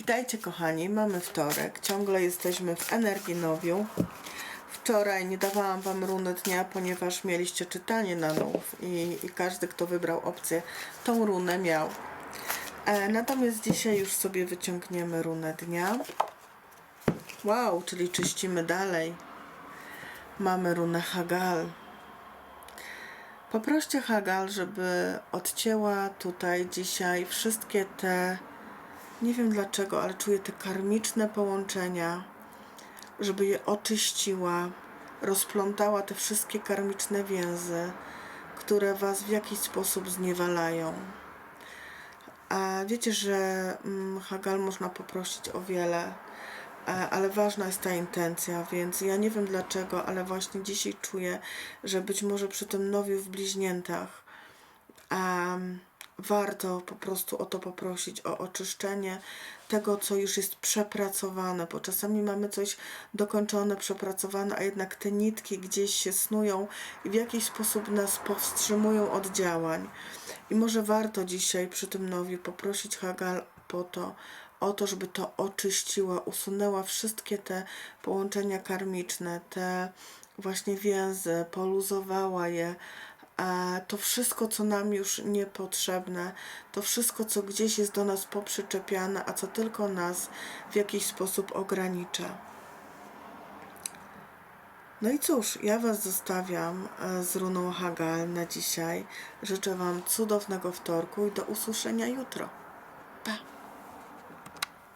Witajcie kochani, mamy wtorek, ciągle jesteśmy w Energii Nowiu. Wczoraj nie dawałam Wam runy dnia, ponieważ mieliście czytanie na nów i, i każdy, kto wybrał opcję, tą runę miał. E, natomiast dzisiaj już sobie wyciągniemy runę dnia. Wow, czyli czyścimy dalej. Mamy runę Hagal. Poproście Hagal, żeby odcięła tutaj dzisiaj wszystkie te, nie wiem dlaczego, ale czuję te karmiczne połączenia, żeby je oczyściła, rozplątała te wszystkie karmiczne więzy, które Was w jakiś sposób zniewalają. A wiecie, że mm, Hagal można poprosić o wiele, ale ważna jest ta intencja, więc ja nie wiem dlaczego, ale właśnie dzisiaj czuję, że być może przy tym nowiu w bliźniętach em, warto po prostu o to poprosić, o oczyszczenie tego, co już jest przepracowane, bo czasami mamy coś dokończone, przepracowane, a jednak te nitki gdzieś się snują i w jakiś sposób nas powstrzymują od działań. I może warto dzisiaj przy tym nowiu poprosić Hagal po to, o to, żeby to oczyściła, usunęła wszystkie te połączenia karmiczne, te właśnie więzy, poluzowała je, to wszystko, co nam już niepotrzebne, to wszystko, co gdzieś jest do nas poprzyczepiane, a co tylko nas w jakiś sposób ogranicza. No i cóż, ja Was zostawiam e, z runą Hagal na dzisiaj. Życzę Wam cudownego wtorku i do usłyszenia jutro. Pa!